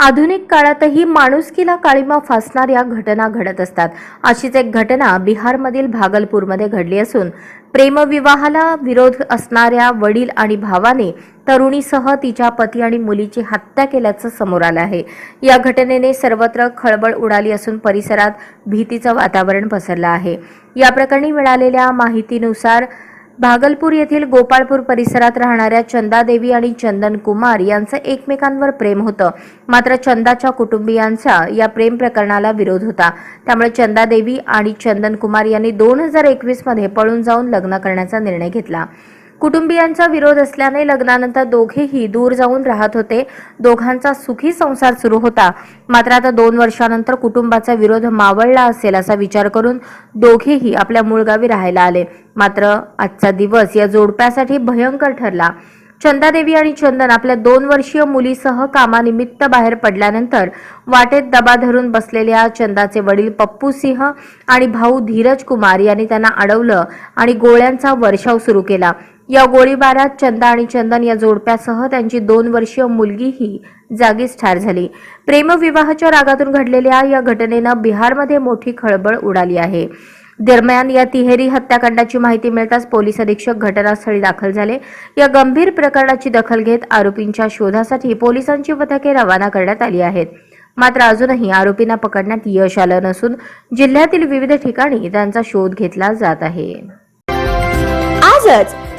आधुनिक काळातही माणुसकीला काळीमा फासणाऱ्या घटना घडत असतात. अशीच एक घटना बिहारमधील भागलपूरमध्ये घडली असून प्रेमविवाहाला विरोध असणाऱ्या वडील आणि भावाने तरुणीसह तिच्या पती आणि मुलीची हत्या केल्याचं समोर आलं आहे. या घटनेने सर्वत्र खळबळ उडाली असून परिसरात भीतीचं वातावरण पसरलं आहे. या प्रकरणी मिळालेल्या माहितीनुसार भागलपूर येथील गोपाळपूर परिसरात राहणाऱ्या चंदादेवी आणि चंदन कुमार यांचं एकमेकांवर प्रेम होतं. मात्र चंदाच्या कुटुंबियांचा या प्रेम प्रकरणाला विरोध होता. त्यामुळे चंदादेवी आणि चंदन कुमार यांनी दोन हजार एकवीसमध्ये पळून जाऊन लग्न करण्याचा निर्णय घेतला. कुटुंबियांचा विरोध असल्याने लग्नानंतर दोघेही दूर जाऊन राहत होते. दोघांचा सुखी संसार सुरू होता. मात्र आता दोन वर्षानंतर कुटुंबाचा विरोध मावळला असेल असा विचार करून दोघेही आपल्या मूळ गावी राहायला आले. मात्र आजचा दिवस या जोडप्यासाठी भयंकर ठरला. चंदादेवी आणि चंदन आपल्या दोन वर्षीय मुलीसह कामानिमित्त बाहेर पडल्यानंतर वाटेत दबा धरून बसलेल्या चंदाचे वडील पप्पू सिंह आणि भाऊ धीरज कुमार यांनी त्यांना अडवलं आणि गोळ्यांचा वर्षाव सुरू केला. या गोळीबारात चंदा आणि चंदन या जोडप्यासह त्यांची दोन वर्षीय मुलगीही जागीच ठार झाली. प्रेमविवाहाच्या रागातून घडलेल्या या घटनेनं बिहारमध्ये मोठी खळबळ उडाली आहे. दरम्यान या तिहेरी हत्याकांडाची माहिती मिळताच पोलीस अधीक्षक घटनास्थळी दाखल झाले. या गंभीर प्रकरणाची दखल घेत आरोपींच्या शोधासाठी पोलिसांची पथके रवाना करण्यात आली आहेत. मात्र अजूनही आरोपींना पकडण्यात यश आलं नसून जिल्ह्यातील विविध ठिकाणी त्यांचा शोध घेतला जात आहे. आजच